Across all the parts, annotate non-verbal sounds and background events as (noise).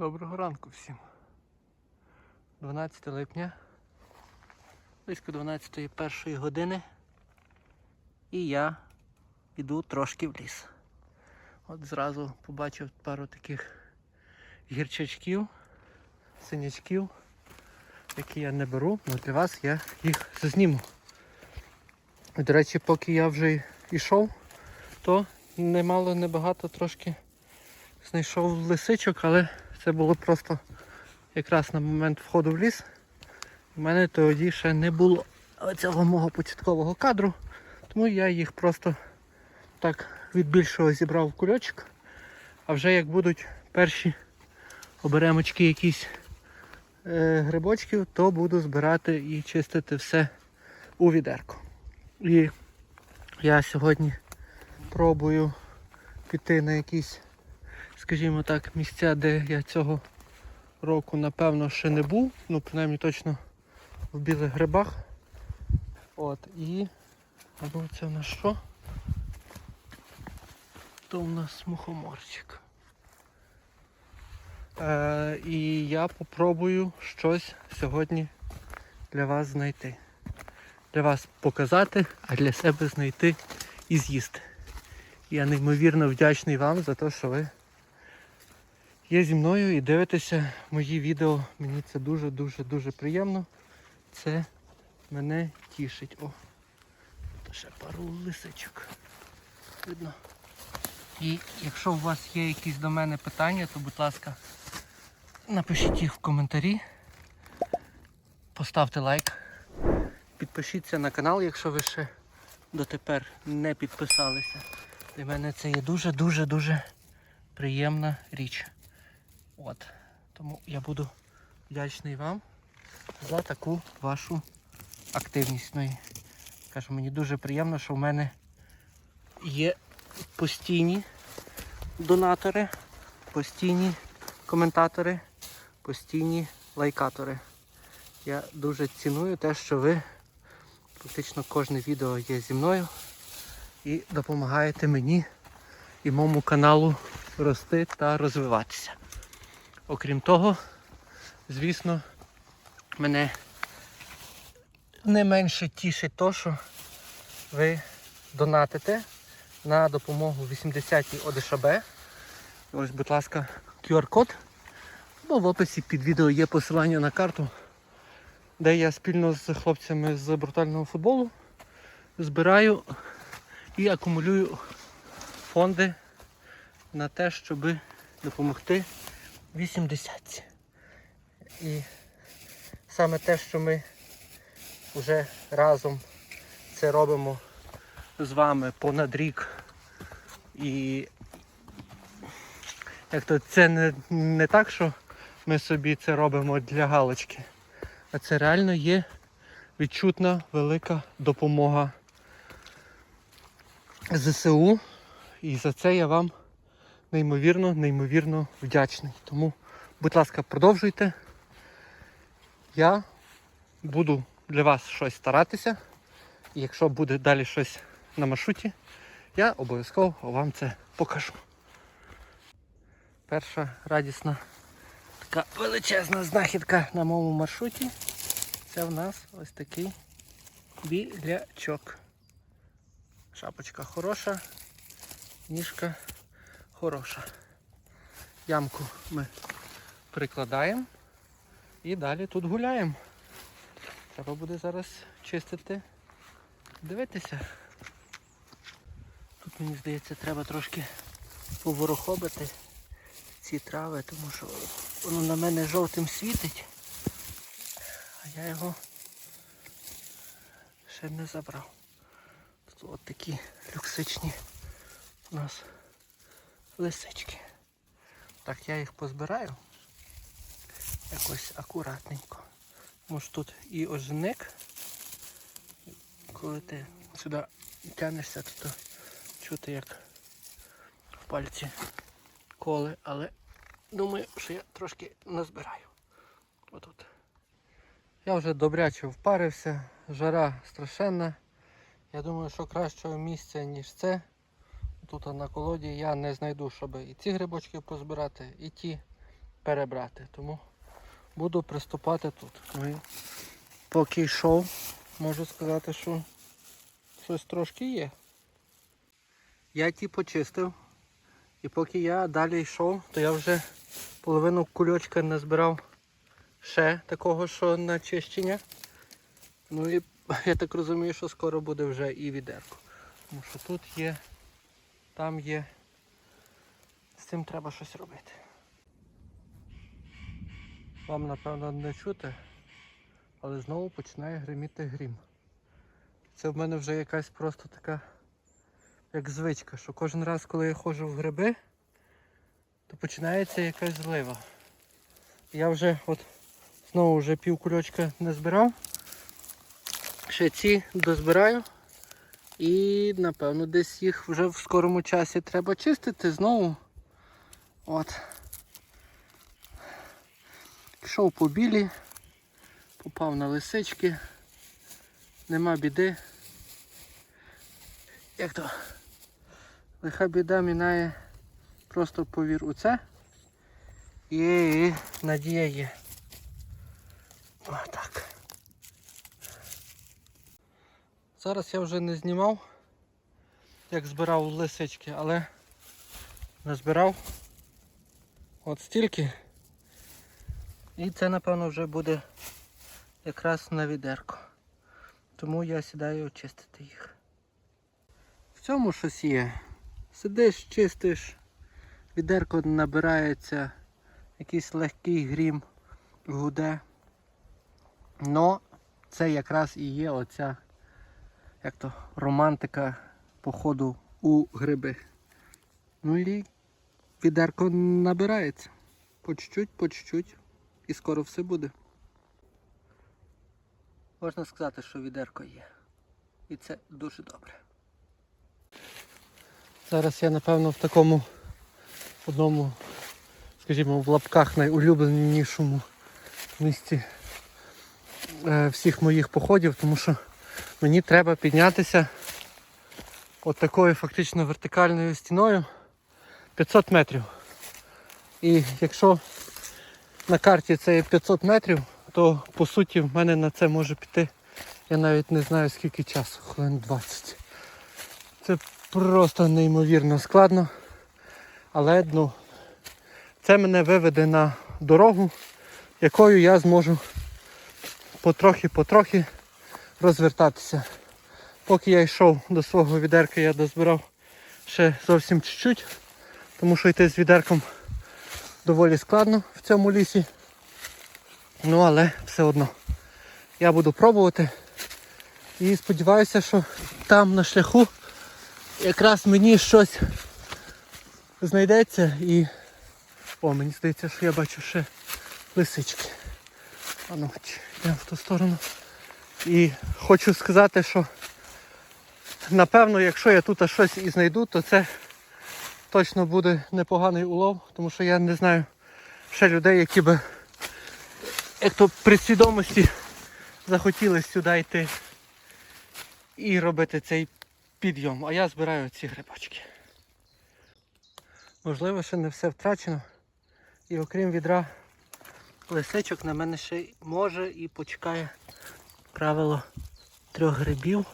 Доброго ранку всім. 12 липня, близько 12 першої години. І я йду трошки в ліс. От зразу побачив пару таких гірчачків, синячків, які я не беру, але для вас я їх зазніму. До речі, поки я вже йшов, то немало небагато трошки знайшов лисичок, але це було просто якраз на момент входу в ліс. У мене тоді ще не було цього мого початкового кадру, тому я їх просто так від більшого зібрав в кульочок. А вже як будуть перші оберемочки якісь е, грибочків, то буду збирати і чистити все у відерку. І я сьогодні пробую піти на якісь скажімо так, місця, де я цього року напевно ще не був, ну принаймні точно в білих грибах. От, і або це у нас що? То у нас мухоморчик. Е, і я попробую щось сьогодні для вас знайти. Для вас показати, а для себе знайти і з'їсти. Я неймовірно вдячний вам за те, що ви є зі мною і дивитеся мої відео. Мені це дуже-дуже-дуже приємно. Це мене тішить. О, тут ще пару лисичок. Видно. І якщо у вас є якісь до мене питання, то будь ласка, напишіть їх в коментарі. Поставте лайк. Підпишіться на канал, якщо ви ще дотепер не підписалися. Для мене це є дуже-дуже-дуже приємна річ. От. Тому я буду вдячний вам за таку вашу активність. Ну кажу, мені дуже приємно, що в мене є постійні донатори, постійні коментатори, постійні лайкатори. Я дуже ціную те, що ви практично кожне відео є зі мною і допомагаєте мені і моєму каналу рости та розвиватися. Окрім того, звісно, мене не менше тішить то, що ви донатите на допомогу 80-й ОДШБ. Ось, будь ласка, QR-код. Бо в описі під відео є посилання на карту, де я спільно з хлопцями з брутального футболу збираю і акумулюю фонди на те, щоб допомогти 80. І саме те, що ми вже разом це робимо з вами понад рік. І як то це не, не так, що ми собі це робимо для галочки, а це реально є відчутна велика допомога ЗСУ. І за це я вам неймовірно, неймовірно вдячний. Тому, будь ласка, продовжуйте. Я буду для вас щось старатися. І якщо буде далі щось на маршруті, я обов'язково вам це покажу. Перша радісна така величезна знахідка на моєму маршруті. Це в нас ось такий білячок. Шапочка хороша, ніжка хороша. Ямку ми прикладаємо і далі тут гуляємо. Треба буде зараз чистити, дивитися. Тут мені здається треба трошки поворохобити ці трави, тому що воно на мене жовтим світить, а я його ще не забрав. Тут от такі люксичні у нас лисички. Так, я їх позбираю якось акуратненько. Може тут і ожник. Коли ти сюди тянешся, то, чути як в пальці коли, але думаю, що я трошки назбираю. Отут. Я вже добряче впарився, жара страшенна. Я думаю, що кращого місця, ніж це. Тут на колоді я не знайду, щоб і ці грибочки позбирати, і ті. перебрати. Тому буду приступати тут. Ну і поки йшов, можу сказати, що щось трошки є. Я ті почистив. І поки я далі йшов, то я вже половину кульочка не збирав ще такого, що на чищення. Ну і я так розумію, що скоро буде вже і відерко. Тому що тут є, там є. З цим треба щось робити. Вам напевно не чути, але знову починає гриміти грім. Це в мене вже якась просто така як звичка, що кожен раз, коли я ходжу в гриби, то починається якась злива. Я вже от знову вже пів кульочка не збирав. Ще ці дозбираю. І напевно десь їх вже в скорому часі треба чистити знову. От. Пішов по білі, попав на лисички, нема біди. Як то? Лиха біда мінає просто повір у це. І надія є. Отак. Зараз я вже не знімав, як збирав лисички, але назбирав от стільки. І це напевно вже буде якраз на відерко. Тому я сідаю очистити їх. В цьому щось є. Сидиш, чистиш, відерко набирається, якийсь легкий грім гуде. Но це якраз і є оця як то, романтика походу у гриби. Ну і відерко набирається. По чуть-чуть, по чуть-чуть. І скоро все буде. Можна сказати, що відерко є. І це дуже добре. Зараз я напевно в такому одному, скажімо, в лапках найулюбленішому місці е, всіх моїх походів, тому що мені треба піднятися от такою фактично вертикальною стіною 500 метрів. І якщо на карті це є 500 метрів, то по суті в мене на це може піти, я навіть не знаю скільки часу, хвилин 20. Це просто неймовірно складно. Але ну, це мене виведе на дорогу, якою я зможу потрохи-потрохи розвертатися. Поки я йшов до свого відерка, я дозбирав ще зовсім чуть-чуть, тому що йти з відерком доволі складно в цьому лісі. Ну але все одно. Я буду пробувати. І сподіваюся, що там на шляху якраз мені щось знайдеться і... О, мені здається, що я бачу ще лисички. А ну, йдемо в ту сторону. І хочу сказати, що напевно, якщо я тут щось і знайду, то це точно буде непоганий улов, тому що я не знаю ще людей, які би як то при свідомості захотіли сюди йти і робити цей підйом. А я збираю ці грибочки. Можливо, ще не все втрачено. І окрім відра лисичок на мене ще може і почекає правило трьох грибів.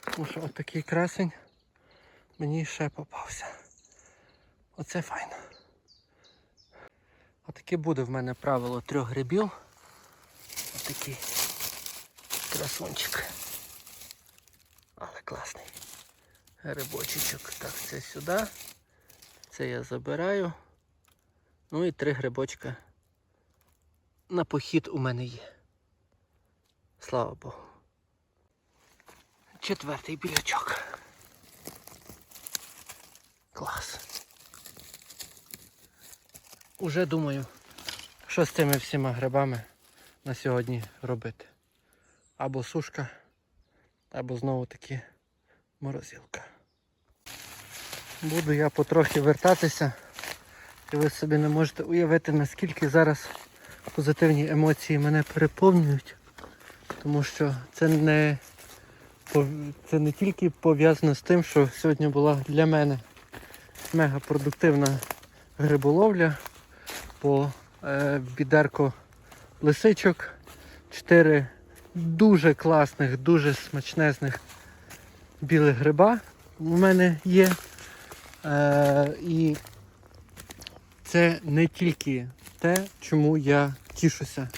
Тому що отакий красень мені ще попався. Оце файно. Отаке буде в мене правило трьох грибів. Отакий красунчик. Але класний. Грибочечок. Так, це сюди. Це я забираю. Ну і три грибочка на похід у мене є. Слава Богу. Четвертий білячок. Клас. Уже думаю, що з цими всіма грибами на сьогодні робити. Або сушка, або знову таки морозилка. Буду я потрохи вертатися. І ви собі не можете уявити, наскільки зараз позитивні емоції мене переповнюють. Тому що це не, це не тільки пов'язано з тим, що сьогодні була для мене мега продуктивна гриболовля, по е, відерко лисичок, 4 дуже класних, дуже смачнезних білих гриба у мене є. Е, і це не тільки те, чому я тішуся,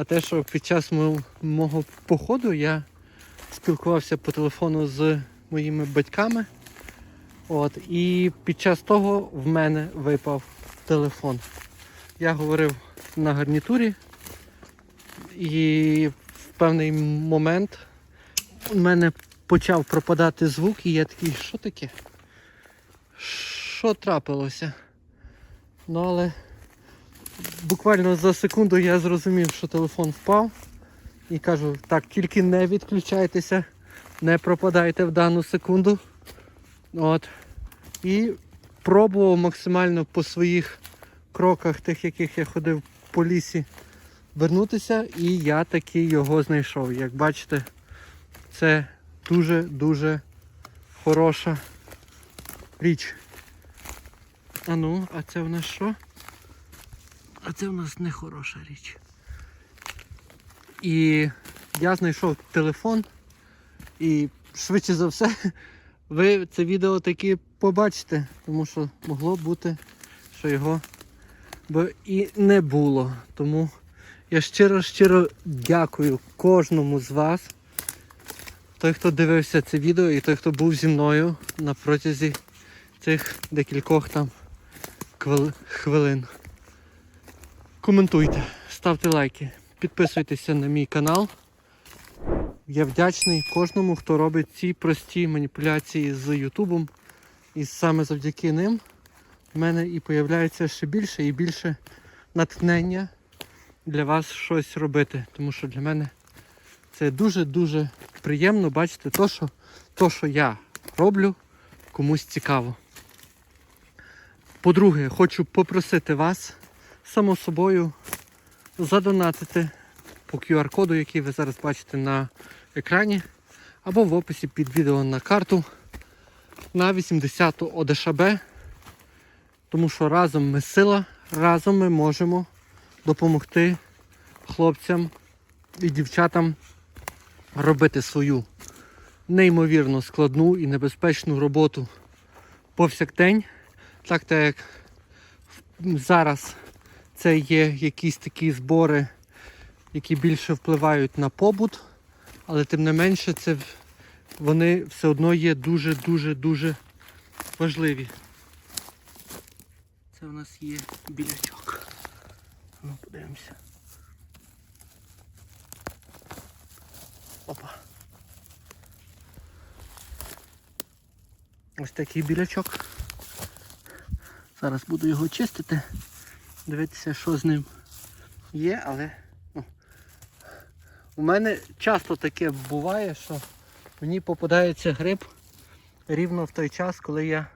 а те, що під час мого, походу я спілкувався по телефону з моїми батьками. От, і під час того в мене випав телефон. Я говорив на гарнітурі, і в певний момент у мене почав пропадати звук, і я такий, що таке? Що трапилося? Ну але буквально за секунду я зрозумів, що телефон впав. І кажу, так, тільки не відключайтеся, не пропадайте в дану секунду. От. І пробував максимально по своїх кроках, тих, яких я ходив по лісі, вернутися, і я таки його знайшов. Як бачите, це дуже-дуже хороша річ. А ну, а це в нас що? А це в нас не хороша річ. І я знайшов телефон і швидше за все (laughs) ви це відео таки побачите, тому що могло бути, що його би і не було. Тому я щиро-щиро дякую кожному з вас, той, хто дивився це відео і той, хто був зі мною на протязі цих декількох там хвилин. Коментуйте, ставте лайки, підписуйтеся на мій канал. Я вдячний кожному, хто робить ці прості маніпуляції з Ютубом. І саме завдяки ним в мене і появляється ще більше і більше натхнення для вас щось робити. Тому що для мене це дуже-дуже приємно бачити то, що, то, що я роблю, комусь цікаво. По-друге, хочу попросити вас само собою задонатити по QR-коду, який ви зараз бачите на екрані, або в описі під відео на карту на 80-ту ОДШБ. Тому що разом ми сила, разом ми можемо допомогти хлопцям і дівчатам робити свою неймовірно складну і небезпечну роботу повсякдень. Так так як зараз це є якісь такі збори, які більше впливають на побут, але тим не менше це вони все одно є дуже-дуже-дуже важливі. Це у нас є білячок. Ну, подивимося. Опа. Ось такий білячок. Зараз буду його чистити, дивитися, що з ним є, але ну, у мене часто таке буває, що мені попадається гриб рівно в той час, коли я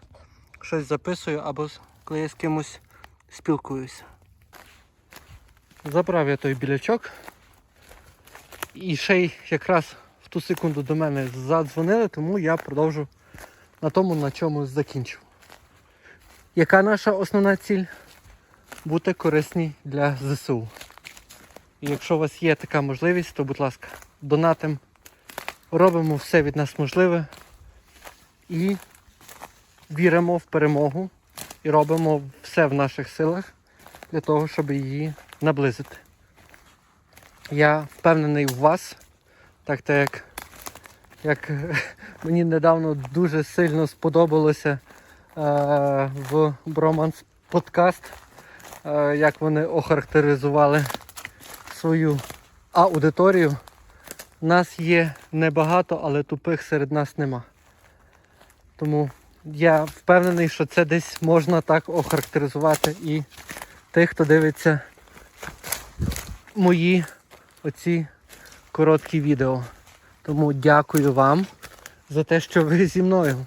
щось записую або коли я з кимось спілкуюся. Забрав я той білячок. І ще й якраз в ту секунду до мене задзвонили, тому я продовжу на тому, на чому закінчив. Яка наша основна ціль? Бути корисні для ЗСУ. І якщо у вас є така можливість, то будь ласка, донатим, робимо все від нас можливе і віримо в перемогу і робимо все в наших силах для того, щоб її наблизити. Я впевнений в вас, так то як, як (laughs) мені недавно дуже сильно сподобалося е, в Броманс подкаст, як вони охарактеризували свою аудиторію. Нас є небагато, але тупих серед нас нема. Тому я впевнений, що це десь можна так охарактеризувати і тих, хто дивиться мої оці короткі відео. Тому дякую вам за те, що ви зі мною.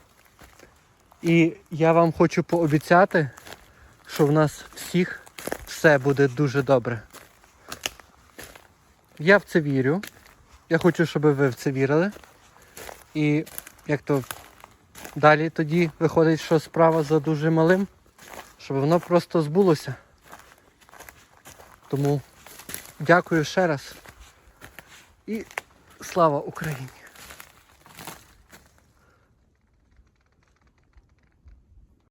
І я вам хочу пообіцяти, що в нас всіх все буде дуже добре. Я в це вірю. Я хочу, щоб ви в це вірили. І як то далі тоді виходить, що справа за дуже малим, щоб воно просто збулося. Тому дякую ще раз. І слава Україні!